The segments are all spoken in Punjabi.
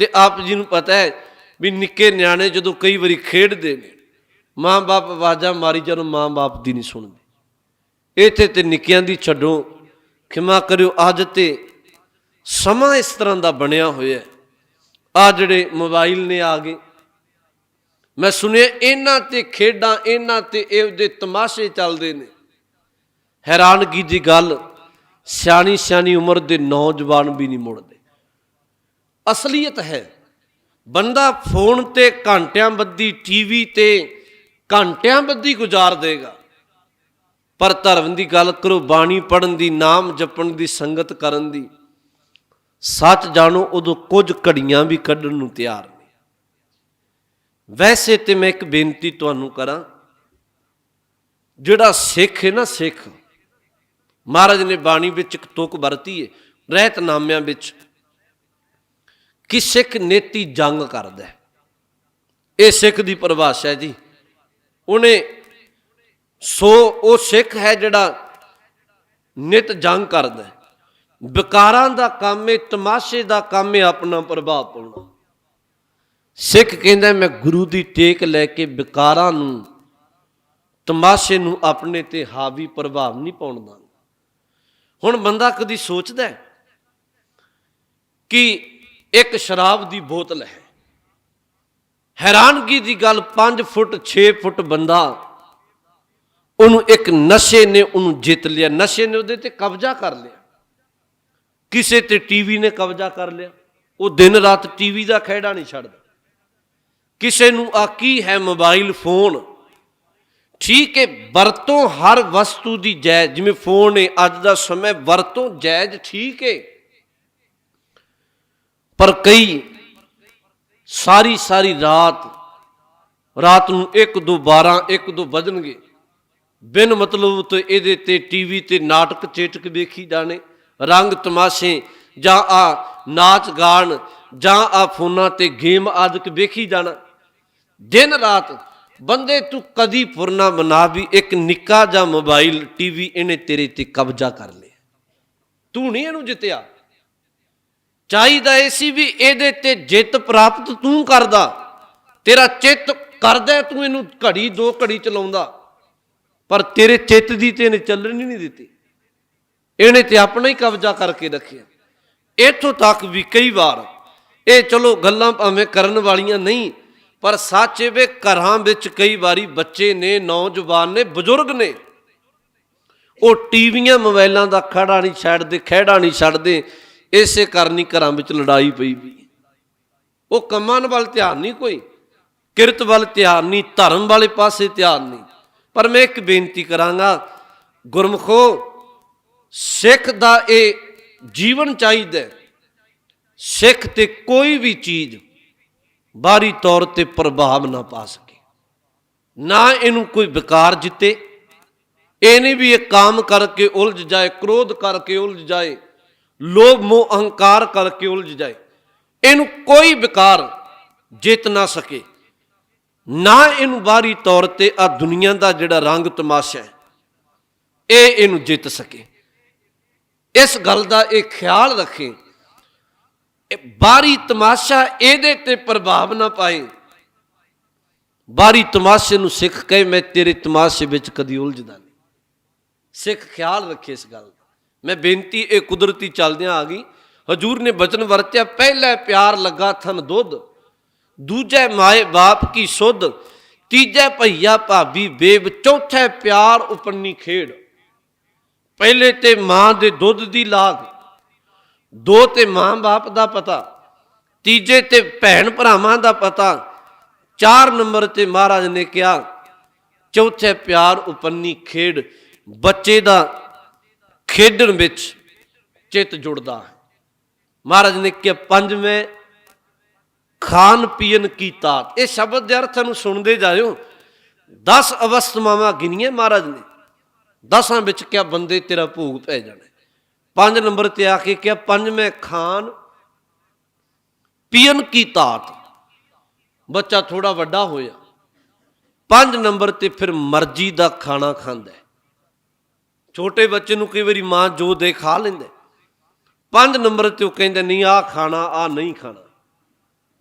ਤੇ ਆਪ ਜੀ ਨੂੰ ਪਤਾ ਹੈ ਵੀ ਨਿੱਕੇ ਨਿਆਣੇ ਜਦੋਂ ਕਈ ਵਾਰੀ ਖੇਡਦੇ ਨੇ, ਮਾਂ-ਬਾਪ ਆਵਾਜ਼ਾਂ ਮਾਰੀ ਜਦੋਂ ਮਾਂ-ਬਾਪ ਦੀ ਨਹੀਂ ਸੁਣਦੇ। ਇੱਥੇ ਤੇ ਨਿੱਕਿਆਂ ਦੀ ਛੱਡੋ, ਖਿਮਾ ਕਰਿਓ, ਅੱਜ ਤੇ ਸਮਾਂ ਇਸ ਤਰ੍ਹਾਂ ਦਾ ਬਣਿਆ ਹੋਇਆ ਹੈ। ਆ ਜਿਹੜੇ ਮੋਬਾਈਲ ਨੇ ਆ ਗਏ। ਮੈਂ ਸੁਣਿਆ ਇਹਨਾਂ ਤੇ ਖੇਡਾਂ, ਇਹਨਾਂ ਤੇ ਇਹਦੇ ਤਮਾਸ਼ੇ ਚੱਲਦੇ ਨੇ। ਹੈਰਾਨਗੀ ਦੀ ਗੱਲ ਸਿਆਣੀ ਸਿਆਣੀ ਉਮਰ ਦੇ ਨੌਜਵਾਨ ਵੀ ਨਹੀਂ ਮੁੜਦੇ। ਅਸਲੀਅਤ ਹੈ। ਬੰਦਾ ਫੋਨ ਤੇ ਘੰਟਿਆਂ ਬੱਧੀ ਟੀਵੀ ਤੇ ਘੰਟਿਆਂ ਬੱਧੀ ਗੁਜ਼ਾਰ ਦੇਗਾ। ਪਰ ਧਰਮ ਦੀ ਗੱਲ ਕਰੋ, ਬਾਣੀ ਪੜਨ ਦੀ, ਨਾਮ ਜਪਣ ਦੀ, ਸੰਗਤ ਕਰਨ ਦੀ, ਸੱਚ ਜਾਣੋ, ਉਦੋਂ ਕੁਝ ਘੜੀਆਂ ਵੀ ਕੱਢਣ ਨੂੰ ਤਿਆਰ ਨਹੀਂ। ਵੈਸੇ ਤੇ ਮੈਂ ਇੱਕ ਬੇਨਤੀ ਤੁਹਾਨੂੰ ਕਰਾਂ, ਜਿਹੜਾ ਸਿੱਖ ਹੈ ਨਾ ਸਿੱਖ, ਮਹਾਰਾਜ ਨੇ ਬਾਣੀ ਵਿੱਚ ਇੱਕ ਤੁਕ ਵਰਤੀ ਹੈ ਰਹਿਤਨਾਮਿਆਂ ਵਿੱਚ ਕਿ ਸਿੱਖ ਨੇਤੀ ਜੰਗ ਕਰਦਾ ਇਹ ਸਿੱਖ ਦੀ ਪਰਿਭਾਸ਼ਾ ਹੈ ਜੀ। ਉਹਨੇ ਸੋ ਉਹ ਸਿੱਖ ਹੈ ਜਿਹੜਾ ਨਿਤ ਜੰਗ ਕਰਦਾ ਹੈ। ਵਿਕਾਰਾਂ ਦਾ ਕੰਮ ਹੈ, ਤਮਾਸ਼ੇ ਦਾ ਕੰਮ ਹੈ ਆਪਣਾ ਪ੍ਰਭਾਵ ਪਾਉਣਾ। ਸਿੱਖ ਕਹਿੰਦਾ ਮੈਂ ਗੁਰੂ ਦੀ ਟੇਕ ਲੈ ਕੇ ਵਿਕਾਰਾਂ ਨੂੰ, ਤਮਾਸ਼ੇ ਨੂੰ ਆਪਣੇ ਤੇ ਹਾਵੀ ਪ੍ਰਭਾਵ ਨਹੀਂ ਪਾਉਣ ਦਾਂਗਾ ਹੁਣ ਬੰਦਾ ਕਦੀ ਸੋਚਦਾ ਕਿ ਇੱਕ ਸ਼ਰਾਬ ਦੀ ਬੋਤਲ ਹੈ। ਹੈਰਾਨਗੀ ਦੀ ਗੱਲ 5 ਫੁੱਟ 6 ਫੁੱਟ ਬੰਦਾ ਉਹਨੂੰ ਇੱਕ ਨਸ਼ੇ ਨੇ ਉਹਨੂੰ ਜਿੱਤ ਲਿਆ। ਨਸ਼ੇ ਨੇ ਉਹਦੇ ਤੇ ਕਬਜ਼ਾ ਕਰ ਲਿਆ। ਕਿਸੇ ਤੇ ਟੀਵੀ ਨੇ ਕਬਜ਼ਾ ਕਰ ਲਿਆ। ਉਹ ਦਿਨ ਰਾਤ ਟੀਵੀ ਦਾ ਖਹਿੜਾ ਨਹੀਂ ਛੱਡਦਾ। ਕਿਸੇ ਨੂੰ ਆ ਕੀ ਹੈ ਮੋਬਾਈਲ ਫੋਨ? ਠੀਕ ਹੈ, ਵਰਤੋਂ ਹਰ ਵਸਤੂ ਦੀ ਜਾਇਜ਼। ਜਿਵੇਂ ਫੋਨ ਹੈ, ਅੱਜ ਦਾ ਸਮਾਂ ਵਰਤੋਂ ਜਾਇਜ਼ ਠੀਕ ਹੈ। ਪਰ ਕਈ ਸਾਰੀ ਸਾਰੀ ਰਾਤ ਰਾਤ ਨੂੰ 1 2 12 1 2 ਵਜਣਗੇ। ਬਿਨ ਮਤਲਬ ਤੋਂ ਇਹਦੇ ਤੇ ਟੀਵੀ ਤੇ ਨਾਟਕ ਚੇਟਕ ਵੇਖੀ ਜਾਣੇ, ਰੰਗ ਤਮਾਸ਼ੇ, ਜਾਂ ਆ ਨਾਚ ਗਾਣ, ਜਾਂ ਆ ਫੋਨਾਂ ਤੇ ਗੇਮ ਆਦਿਕ ਵੇਖੀ ਜਾਣਾ। ਦਿਨ ਰਾਤ ਬੰਦੇ ਤੂੰ ਕਦੀ ਫੁਰਨਾ ਬਣਾ ਵੀ ਇੱਕ ਨਿੱਕਾ ਜਾਂ ਮੋਬਾਈਲ, ਟੀਵੀ ਇਹਨੇ ਤੇਰੇ ਤੇ ਕਬਜ਼ਾ ਕਰ ਲਿਆ। ਤੂੰ ਨਹੀਂ ਇਹਨੂੰ ਜਿੱਤਿਆ। ਚਾਹੀਦਾ ਇਹ ਸੀ ਵੀ ਇਹਦੇ ਤੇ ਜਿੱਤ ਪ੍ਰਾਪਤ ਤੂੰ ਕਰਦਾ। ਤੇਰਾ ਚਿੱਤ ਕਰਦਾ, ਤੂੰ ਇਹਨੂੰ ਘੜੀ, ਦੋ ਘੜੀ ਚਲਾਉਂਦਾ। ਪਰ ਤੇਰੇ ਚਿੱਤ ਦੀ ਤੇ ਇਹਨੇ ਚੱਲਣ ਹੀ ਨਹੀਂ ਦਿੱਤੀ। ਇਹਨੇ ਤੇ ਆਪਣਾ ਹੀ ਕਬਜ਼ਾ ਕਰਕੇ ਰੱਖਿਆ। ਇੱਥੋਂ ਤੱਕ ਵੀ ਕਈ ਵਾਰ ਇਹ ਚਲੋ ਗੱਲਾਂ ਭਾਵੇਂ ਕਰਨ ਵਾਲੀਆਂ ਨਹੀਂ, ਪਰ ਸੱਚ ਇਹ ਵੇ ਘਰਾਂ ਵਿੱਚ ਕਈ ਵਾਰੀ ਬੱਚੇ ਨੇ, ਨੌਜਵਾਨ ਨੇ, ਬਜ਼ੁਰਗ ਨੇ। ਉਹ ਟੀਵੀਆਂ ਮੋਬਾਈਲਾਂ ਦਾ ਖੜਾ ਨਹੀਂ ਛੱਡਦੇ, ਖਹਿੜਾ ਨਹੀਂ ਛੱਡਦੇ। ਇਸੇ ਕਰਨੀ ਘਰਾਂ ਵਿੱਚ ਲੜਾਈ ਪਈ ਵੀ। ਉਹ ਕੰਮਾਂ ਵੱਲ ਧਿਆਨ ਨਹੀਂ ਕੋਈ, ਕਿਰਤ ਵੱਲ ਧਿਆਨ ਨਹੀਂ, ਧਰਮ ਵਾਲੇ ਪਾਸੇ ਧਿਆਨ ਨਹੀਂ। ਪਰ ਮੈਂ ਇੱਕ ਬੇਨਤੀ ਕਰਾਂਗਾ, ਗੁਰਮਖੋ, ਸਿੱਖ ਦਾ ਇਹ ਜੀਵਨ ਚਾਹੀਦਾ ਸਿੱਖ ਤੇ ਕੋਈ ਵੀ ਚੀਜ਼ ਬਾਹਰੀ ਤੌਰ ਤੇ ਪ੍ਰਭਾਵ ਨਾ ਪਾ ਸਕੇ। ਨਾ ਇਹਨੂੰ ਕੋਈ ਵਿਕਾਰ ਜਿੱਤੇ, ਇਹ ਨਹੀਂ ਵੀ ਇਹ ਕਾਮ ਕਰਕੇ ਉਲਝ ਜਾਏ, ਕ੍ਰੋਧ ਕਰਕੇ ਉਲਝ ਜਾਏ। ਲੋਭ ਮੋਹ ਅਹੰਕਾਰ ਕਰਕੇ ਉਲਝ ਜਾਏ। ਇਹਨੂੰ ਕੋਈ ਵਿਕਾਰ ਜਿੱਤ ਨਾ ਸਕੇ। ਨਾ ਇਹਨੂੰ ਬਾਹਰੀ ਤੌਰ ਤੇ ਆ ਦੁਨੀਆ ਦਾ ਜਿਹੜਾ ਰੰਗ ਤਮਾਸ਼ਾ ਹੈ, ਇਹ ਇਹਨੂੰ ਜਿੱਤ ਸਕੇ। ਇਸ ਗੱਲ ਦਾ ਇਹ ਖਿਆਲ ਰੱਖੇ। ਬਾਹਰੀ ਤਮਾਸ਼ਾ ਇਹਦੇ ਤੇ ਪ੍ਰਭਾਵ ਨਾ ਪਾਏ। ਬਾਹਰੀ ਤਮਾਸ਼ੇ ਨੂੰ ਸਿੱਖ ਕੇ ਮੈਂ ਤੇਰੇ ਤਮਾਸ਼ੇ ਵਿੱਚ ਕਦੀ ਉਲਝਦਾ ਨਹੀਂ। ਸਿੱਖ ਖਿਆਲ ਰੱਖੇ ਇਸ ਗੱਲ ਮੈਂ ਬੇਨਤੀ ਇਹ ਕੁਦਰਤੀ ਚੱਲਦਿਆਂ ਆ ਗਈ ਹਜੂਰ ਨੇ ਬਚਨ ਵਰਤਿਆ ਪਹਿਲਾ ਪਿਆਰ ਲੱਗਾ ਥਨ ਦੁੱਧ ਦੂਜੇ ਮਾਏ ਬਾਪ ਕੀ ਸੁਧ ਤੀਜੇ ਭਈਆ ਭਾਬੀ ਬੇਬ ਚੌਥੇ ਪਿਆਰ ਉਪਰਨੀ ਖੇਡ ਪਹਿਲੇ ਤੇ ਮਾਂ ਦੇ ਦੁੱਧ ਦੀ ਲਾਗ ਦੋ ਤੇ ਮਾਂ ਬਾਪ ਦਾ ਪਤਾ ਤੀਜੇ ਤੇ ਭੈਣ ਭਰਾਵਾਂ ਦਾ ਪਤਾ ਚਾਰ ਨੰਬਰ ਤੇ ਮਹਾਰਾਜ ਨੇ ਕਿਹਾ ਚੌਥੇ ਪਿਆਰ ਉਪੰਨੀ ਖੇਡ ਬੱਚੇ ਦਾ ਖੇਡਣ ਵਿੱਚ ਚਿੱਤ ਜੁੜਦਾ ਮਹਾਰਾਜ ਨੇ ਕਿਹਾ ਪੰਜਵੇਂ ਖਾਨ ਪੀਣ ਕੀ ਤਾਤ ਇਹ ਸ਼ਬਦ ਦੇ ਅਰਥ ਨੂੰ ਸੁਣਦੇ ਜਾਇਓ। 10 ਅਵਸਥਾਵਾਂ ਗਿਣੀਆਂ ਮਹਾਰਾਜ ਨੇ। ਦਸਾਂ ਵਿੱਚ ਕਿਹਾ, ਬੰਦੇ ਤੇਰਾ ਭੋਗ ਪੈ ਜਾਣਾ ਪੰਜ ਨੰਬਰ ਤੇ ਆ ਕੇ ਕਿਹਾ, ਪੰਜਵੇਂ ਖਾਨ ਪੀਣ ਕੀ ਤਾਤ ਬੱਚਾ ਥੋੜਾ ਵੱਡਾ ਹੋਇਆ। ਪੰਜ ਨੰਬਰ ਤੇ ਫਿਰ ਮਰਜ਼ੀ ਦਾ ਖਾਣਾ ਖਾਂਦਾ ਛੋਟੇ ਬੱਚੇ ਨੂੰ ਕਈ ਵਾਰੀ ਮਾਂ ਜੋ ਦੇ ਖਾ ਲੈਂਦਾ। ਪੰਜ ਨੰਬਰ ਤੇ ਉਹ ਕਹਿੰਦੇ, ਨਹੀਂ, ਆਹ ਖਾਣਾ, ਆਹ ਨਹੀਂ ਖਾਣਾ।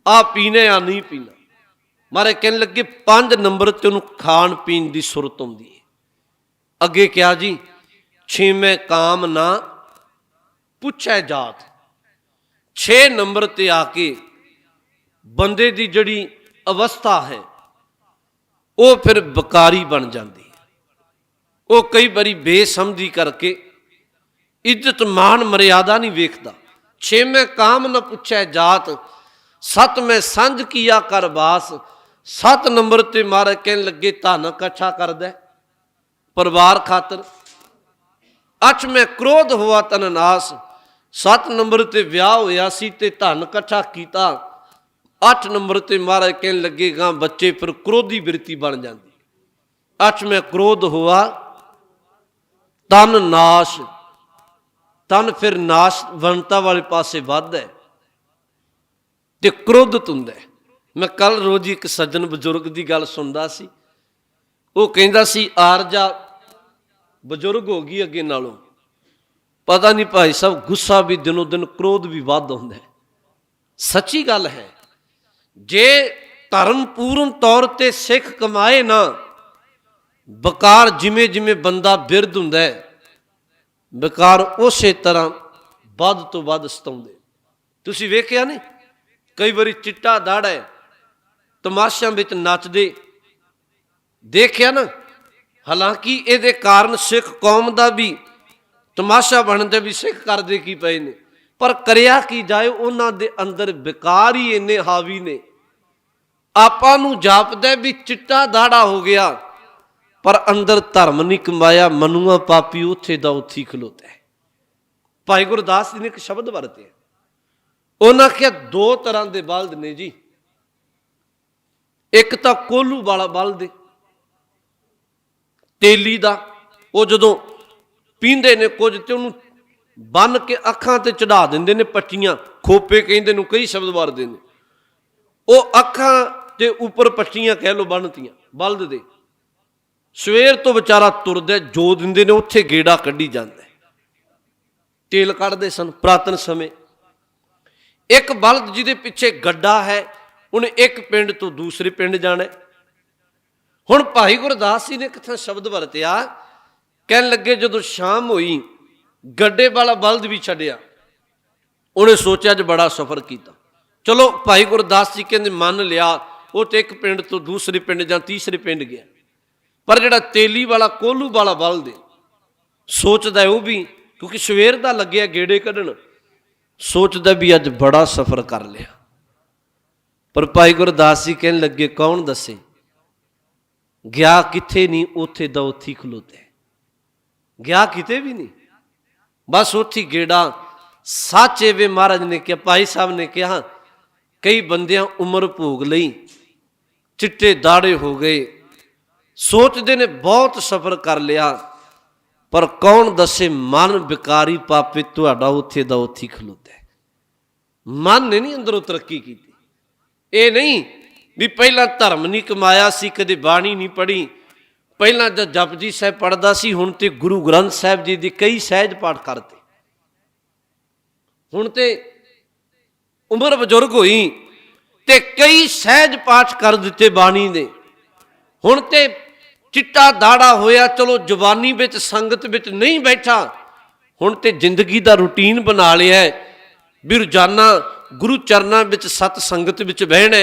ਆ ਪੀਣੇ ਆ ਨਹੀਂ ਪੀਣਾ। ਮਾਰੇ ਕਹਿਣ ਲੱਗੇ, ਪੰਜ ਨੰਬਰ ਤੇ ਉਹਨੂੰ ਖਾਣ ਪੀਣ ਦੀ ਸੁਰਤ ਆਉਂਦੀ ਹੈ। ਅੱਗੇ ਕਿਹਾ ਜੀ, ਛੇਵੇਂ ਕਾਮ ਨਾ ਪੁੱਛੈ ਜਾਤ। 6 ਨੰਬਰ ਤੇ ਆ ਕੇ ਬੰਦੇ ਦੀ ਜਿਹੜੀ ਅਵਸਥਾ ਹੈ, ਉਹ ਫਿਰ ਬਕਾਰੀ ਬਣ ਜਾਂਦੀ ਉਹ ਕਈ ਵਾਰੀ ਬੇਸਮਝੀ ਕਰਕੇ ਇੱਜ਼ਤ ਮਾਨ ਮਰਿਆਦਾ ਨਹੀਂ ਵੇਖਦਾ। ਛੇਵੇਂ ਕਾਮ ਨਾ ਪੁੱਛੈ ਜਾਤ, ਸਤ ਮੈਂ ਸੰਜ ਕੀਆ ਕਰ ਬਾਸ, ਸੱਤ ਨੰਬਰ ਤੇ ਮਾਰ ਕਹਿਣ ਲੱਗੇ ਧਨ ਇਕੱਠਾ ਕਰਦਾ ਪਰਿਵਾਰ ਖਾਤਰ ਅੱਠ ਮੈਂ ਕ੍ਰੋਧ ਹੋਆ ਤਨ ਨਾਸ, ਸੱਤ ਨੰਬਰ ਤੇ ਵਿਆਹ ਹੋਇਆ ਸੀ ਤੇ ਧਨ ਇਕੱਠਾ ਕੀਤਾ। ਅੱਠ ਨੰਬਰ ਤੇ ਮਹਾਰਾਜ ਕਹਿਣ ਲੱਗੇ ਗਾਂ ਬੱਚੇ ਫਿਰ ਕ੍ਰੋਧੀ ਬਿਰਤੀ ਬਣ ਜਾਂਦੀ। ਅੱਠ ਮੈਂ ਕ੍ਰੋਧ ਹੋਆ ਤਨ ਨਾਸ਼, ਤਨ ਫਿਰ ਨਾਸ਼ ਵੰਤਾ ਵਾਲੇ ਪਾਸੇ ਵੱਧ ਹੈ ਤੇ ਕ੍ਰੋਧਤ ਹੁੰਦਾ ਹੈ। ਮੈਂ ਕੱਲ ਰੋਜ਼ ਇੱਕ ਸੱਜਣ ਬਜ਼ੁਰਗ ਦੀ ਗੱਲ ਸੁਣਦਾ ਸੀ। ਉਹ ਕਹਿੰਦਾ ਸੀ, ਆਰਜਾ ਬਜ਼ੁਰਗ ਹੋ ਗਈ ਅੱਗੇ ਨਾਲੋਂ। ਪਤਾ ਨਹੀਂ ਭਾਈ ਸਾਹਿਬ, ਗੁੱਸਾ ਵੀ ਦਿਨੋ ਦਿਨ ਕ੍ਰੋਧ ਵੀ ਵੱਧ ਹੁੰਦਾ ਹੈ। ਸੱਚੀ ਗੱਲ ਹੈ, ਜੇ ਧਰਮ ਪੂਰਨ ਤੌਰ ਤੇ ਸਿੱਖ ਕਮਾਏ ਨਾ ਬਕਾਰ ਜਿਵੇਂ ਜਿਵੇਂ ਬੰਦਾ ਬਿਰਧ ਹੁੰਦਾ ਹੈ, ਬਕਾਰ ਉਸੇ ਤਰ੍ਹਾਂ ਵੱਧ ਤੋਂ ਵੱਧ ਸਤਾਉਂਦੇ ਤੁਸੀਂ ਵੇਖਿਆ ਨਹੀਂ? ਕਈ ਵਾਰੀ ਚਿੱਟਾ ਦਾੜਾ ਹੈ, ਤਮਾਸ਼ਿਆਂ ਵਿੱਚ ਨੱਚਦੇ। ਦੇਖਿਆ ਨਾ? ਹਾਲਾਂਕਿ ਇਹਦੇ ਕਾਰਨ ਸਿੱਖ ਕੌਮ ਦਾ ਵੀ ਤਮਾਸ਼ਾ ਬਣਦੇ ਵੀ ਸਿੱਖ ਕਰਦੇ ਕੀ ਪਏ ਨੇ। ਪਰ ਕਰਿਆ ਕੀ ਜਾਏ, ਉਹਨਾਂ ਦੇ ਅੰਦਰ ਵਿਕਾਰ ਹੀ ਇੰਨੇ ਹਾਵੀ ਨੇ। ਆਪਾਂ ਨੂੰ ਜਾਪਦਾ ਵੀ ਚਿੱਟਾ ਦਾੜਾ ਹੋ ਗਿਆ। ਪਰ ਅੰਦਰ ਧਰਮ ਨਹੀਂ ਕਮਾਇਆ, ਮਨੂਆ ਪਾਪੀ ਉੱਥੇ ਦਾ ਉੱਥੀ ਖਲੋਤਾ ਹੈ। ਭਾਈ ਗੁਰਦਾਸ ਜੀ ਨੇ ਇੱਕ ਸ਼ਬਦ ਵਰਤਿਆ ਉਹਨਾਂ ਕਿਹਾ, ਦੋ ਤਰ੍ਹਾਂ ਦੇ ਬਲਦ ਨੇ ਜੀ। ਇੱਕ ਤਾਂ ਕੋਲੂ ਵਾਲਾ ਬਲਦ ਤੇਲੀ ਦਾ। ਉਹ ਜਦੋਂ ਪੀਂਦੇ ਨੇ ਕੁਝ ਤੇ ਉਹਨੂੰ ਬੰਨ ਕੇ ਅੱਖਾਂ ਤੇ ਚੜਾ ਦਿੰਦੇ ਨੇ ਪੱਟੀਆਂ, ਖੋਪੇ ਕਹਿੰਦੇ ਨੂੰ ਕਈ ਸ਼ਬਦ ਵਰਦੇ ਨੇ। ਉਹ ਅੱਖਾਂ ਤੇ ਉੱਪਰ ਪੱਟੀਆਂ ਕਹਿ ਲੋ ਬੰਨਤੀਆਂ, ਬਲਦ ਦੇ। ਸਵੇਰ ਤੋਂ ਵਿਚਾਰਾ ਤੁਰਦਾ ਜੋ ਦਿੰਦੇ ਨੇ ਉੱਥੇ ਗੇੜਾ ਕੱਢੀ ਜਾਂਦਾ ਤੇਲ ਕੱਢਦੇ ਸਨ ਪ੍ਰਾਤਨ ਸਮੇਂ। ਇੱਕ ਬਲਦ ਜਿਹਦੇ ਪਿੱਛੇ ਗੱਡਾ ਹੈ, ਉਹਨੇ ਇੱਕ ਪਿੰਡ ਤੋਂ ਦੂਸਰੇ ਪਿੰਡ ਜਾਣਾ ਹੁਣ ਭਾਈ ਗੁਰਦਾਸ ਜੀ ਨੇ ਕਿੱਥੇ ਸ਼ਬਦ ਵਰਤਿਆ, ਕਹਿਣ ਲੱਗੇ ਜਦੋਂ ਸ਼ਾਮ ਹੋਈ, ਗੱਡੇ ਵਾਲਾ ਬਲਦ ਵੀ ਛੱਡਿਆ। ਉਹਨੇ ਸੋਚਿਆ ਅੱਜ ਬੜਾ ਸਫ਼ਰ ਕੀਤਾ। ਚਲੋ ਭਾਈ ਗੁਰਦਾਸ ਜੀ ਕਹਿੰਦੇ, ਮੰਨ ਲਿਆ, ਉਹ ਤੇ ਇੱਕ ਪਿੰਡ ਤੋਂ ਦੂਸਰੇ ਪਿੰਡ ਜਾਂ ਤੀਸਰੇ ਪਿੰਡ ਗਿਆ। ਪਰ ਜਿਹੜਾ ਤੇਲੀ ਵਾਲਾ, ਕੋਲੂ ਵਾਲਾ ਬਲਦ ਹੈ ਸੋਚਦਾ ਉਹ ਵੀ, ਕਿਉਂਕਿ ਸਵੇਰ ਦਾ ਲੱਗਿਆ ਗੇੜੇ ਕੱਢਣ, ਸੋਚਦਾ ਵੀ ਅੱਜ ਬੜਾ ਸਫ਼ਰ ਕਰ ਲਿਆ। ਪਰ ਭਾਈ ਗੁਰਦਾਸ ਜੀ ਕਹਿਣ ਲੱਗੇ, ਕੌਣ ਦੱਸੇ? ਗਿਆ ਕਿੱਥੇ ਨਹੀਂ, ਉੱਥੇ ਦਾ ਉੱਥੀ ਖਲੋਤੇ ਗਿਆ ਕਿਤੇ ਵੀ ਨਹੀਂ। ਬਸ ਉੱਥੀ ਗੇੜਾ, ਸਾਚੇ ਵੇ ਮਹਾਰਾਜ ਨੇ ਕਿਹਾ, ਭਾਈ ਸਾਹਿਬ ਨੇ ਕਿਹਾ, ਕਈ ਬੰਦਿਆਂ ਉਮਰ ਭੋਗ ਲਈ, ਚਿੱਟੇ ਦਾੜੇ ਹੋ ਗਏ ਸੋਚਦੇ ਨੇ, ਬਹੁਤ ਸਫ਼ਰ ਕਰ ਲਿਆ, ਪਰ ਕੌਣ ਦੱਸੇ ਮਨ ਵਿਕਾਰੀ ਪਾਪੇ ਤੁਹਾਡਾ ਉੱਥੇ ਦਾ ਉੱਥੇ ਖਲੋਤਾ ਹੈ। ਮਨ ਨੇ ਨਹੀਂ ਅੰਦਰੋਂ ਤਰੱਕੀ ਕੀਤੀ। ਇਹ ਨਹੀਂ ਵੀ ਪਹਿਲਾਂ ਧਰਮ ਨਹੀਂ ਕਮਾਇਆ ਸੀ, ਕਦੇ ਬਾਣੀ ਨਹੀਂ ਪੜ੍ਹੀ। ਪਹਿਲਾਂ ਜਦ ਜਪਜੀ ਸਾਹਿਬ ਪੜਦਾ ਸੀ, ਹੁਣ ਤੇ ਗੁਰੂ ਗ੍ਰੰਥ ਸਾਹਿਬ ਜੀ ਦੀ ਕਈ ਸਹਿਜ ਪਾਠ ਕਰਤੇ। ਹੁਣ ਤੇ ਉਮਰ ਬਜ਼ੁਰਗ ਹੋਈ ਤੇ ਕਈ ਸਹਿਜ ਪਾਠ ਕਰ ਦਿੱਤੇ ਬਾਣੀ ਦੇ। ਹੁਣ ਤੇ ਚਿੱਟਾ ਦਾੜਾ ਹੋਇਆ, ਚਲੋ ਜਵਾਨੀ ਵਿੱਚ, ਸੰਗਤ ਵਿੱਚ ਨਹੀਂ ਬੈਠਾ। ਹੁਣ ਤੇ ਜ਼ਿੰਦਗੀ ਦਾ ਰੁਟੀਨ ਬਣਾ ਲਿਆ ਵੀ ਰੋਜ਼ਾਨਾ ਗੁਰੂ ਚਰਨਾਂ ਵਿੱਚ, ਸਤ ਸੰਗਤ ਵਿੱਚ ਬਹਿਣਾ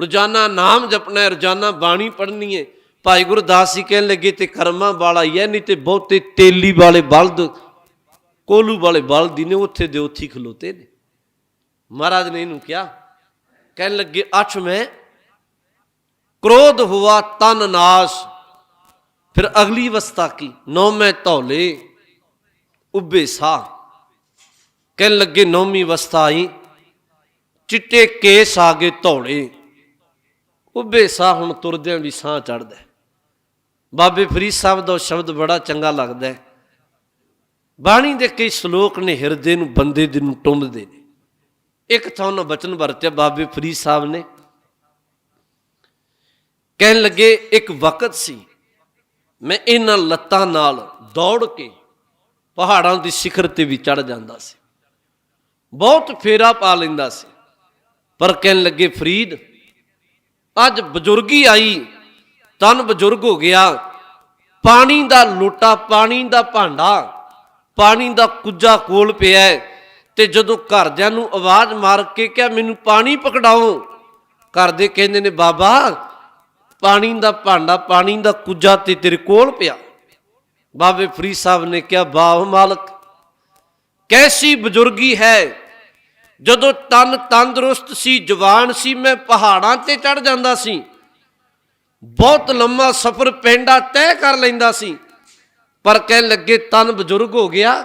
ਰੋਜ਼ਾਨਾ ਨਾਮ ਜਪਣਾ ਹੈ, ਰੋਜ਼ਾਨਾ ਬਾਣੀ ਪੜ੍ਹਨੀ ਹੈ। ਭਾਈ ਗੁਰਦਾਸ ਜੀ ਕਹਿਣ ਲੱਗੇ, ਤੇ ਕਰਮਾਂ ਵਾਲਾ ਹੀ ਹੈ, ਨਹੀਂ ਤੇ ਬਹੁਤੇ ਤੇਲੀ ਵਾਲੇ ਬਲਦ, ਕੋਲੂ ਵਾਲੇ ਬਲਦ ਹੀ ਨੇ, ਉੱਥੇ ਦੇ ਉੱਥੀ ਖਲੋਤੇ ਨੇ। ਮਹਾਰਾਜ ਨੇ ਇਹਨੂੰ ਕਿਹਾ। ਕਹਿਣ ਲੱਗੇ ਅੱਠ ਮੈਂ ਕ੍ਰੋਧ ਹੁਆ, ਤਨ ਨਾਸ਼ ਫਿਰ ਅਗਲੀ ਅਵਸਥਾ ਕੀ? ਨੌ ਮੈਂ ਧੌਲੇ ਉੱਬੇ ਸਾਹ। ਕਹਿਣ ਲੱਗੇ, ਨੌਵੀਂ ਅਵਸਥਾ ਆਈ। ਚਿੱਟੇ ਕੇਸ ਆ ਗਏ ਧੌਲੇ। ਉੱਭੇ ਸਾਹ, ਹੁਣ ਤੁਰਦਿਆਂ ਵੀ ਸਾਹ ਚੜਦਾ ਬਾਬੇ ਫਰੀਦ ਸਾਹਿਬ ਦਾ ਉਹ ਸ਼ਬਦ ਬੜਾ ਚੰਗਾ ਲੱਗਦਾ ਬਾਣੀ ਦੇ ਕਈ ਸ਼ਲੋਕ ਨੇ ਹਿਰਦੇ ਨੂੰ, ਬੰਦੇ ਦੇ ਨੂੰ ਟੁੰਬਦੇ ਨੇ। ਇੱਕ ਥਾਂ ਉਹਨਾਂ ਬਚਨ ਵਰਤਿਆ, ਬਾਬੇ ਫਰੀਦ ਸਾਹਿਬ ਨੇ। ਕਹਿਣ ਲੱਗੇ, ਇੱਕ ਵਕਤ ਸੀ। ਮੈਂ ਇਹਨਾਂ ਲੱਤਾਂ ਨਾਲ ਦੌੜ ਕੇ ਪਹਾੜਾਂ ਦੀ ਸਿਖਰ ਤੇ ਵੀ ਚੜ ਜਾਂਦਾ ਸੀ। ਬਹੁਤ ਫੇਰਾ ਪਾ ਲੈਂਦਾ ਸੀ। ਪਰ ਕਹਿਣ ਲੱਗੇ, ਫਰੀਦ, ਅੱਜ ਬਜ਼ੁਰਗੀ ਆਈ ਤਨ ਬਜ਼ੁਰਗ ਹੋ ਗਿਆ। ਪਾਣੀ ਦਾ ਲੋਟਾ, ਪਾਣੀ ਦਾ ਭਾਂਡਾ, ਪਾਣੀ ਦਾ ਕੁੱਜਾ ਕੋਲ ਪਿਆ ਤੇ ਜਦੋਂ ਘਰਦਿਆਂ ਨੂੰ ਆਵਾਜ਼ ਮਾਰ ਕੇ ਕਿਹਾ, ਮੈਨੂੰ ਪਾਣੀ ਪਕੜਾਓ। ਘਰ ਦੇ ਕਹਿੰਦੇ ਨੇ, ਬਾਬਾ ਪਾਣੀ ਦਾ ਭਾਂਡਾ, ਪਾਣੀ ਦਾ ਕੁੱਜਾ ਤੇ ਤੇਰੇ ਕੋਲ ਪਿਆ। ਬਾਬੇ ਫਰੀਦ ਸਾਹਿਬ ਨੇ ਕਿਹਾ, ਵਾਹ ਮਾਲਕ, ਕੈਸੀ ਬਜ਼ੁਰਗੀ ਹੈ? ਜਦੋਂ ਤਨ ਤੰਦਰੁਸਤ ਸੀ, ਜਵਾਨ ਸੀ, ਮੈਂ ਪਹਾੜਾਂ ਤੇ ਚੜ ਜਾਂਦਾ ਸੀ। ਬਹੁਤ ਲੰਮਾ ਸਫ਼ਰ ਪੈਂਡਾ ਤੈਅ ਕਰ ਲੈਂਦਾ ਸੀ। ਪਰ ਕਹਿਣ ਲੱਗੇ, ਤਨ ਬਜ਼ੁਰਗ ਹੋ ਗਿਆ।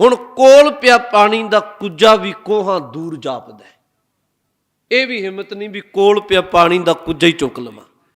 ਹੁਣ ਕੋਲ ਪਿਆ ਪਾਣੀ ਦਾ ਕੁੱਜਾ ਵੀ ਕੋਹਾਂ ਦੂਰ ਜਾਪਦਾ ਇਹ ਵੀ ਹਿੰਮਤ ਨਹੀਂ ਵੀ ਕੋਲ ਪਿਆ ਪਾਣੀ ਦਾ ਕੁੱਜਾ ਹੀ ਚੁੱਕ ਲਵਾਂ।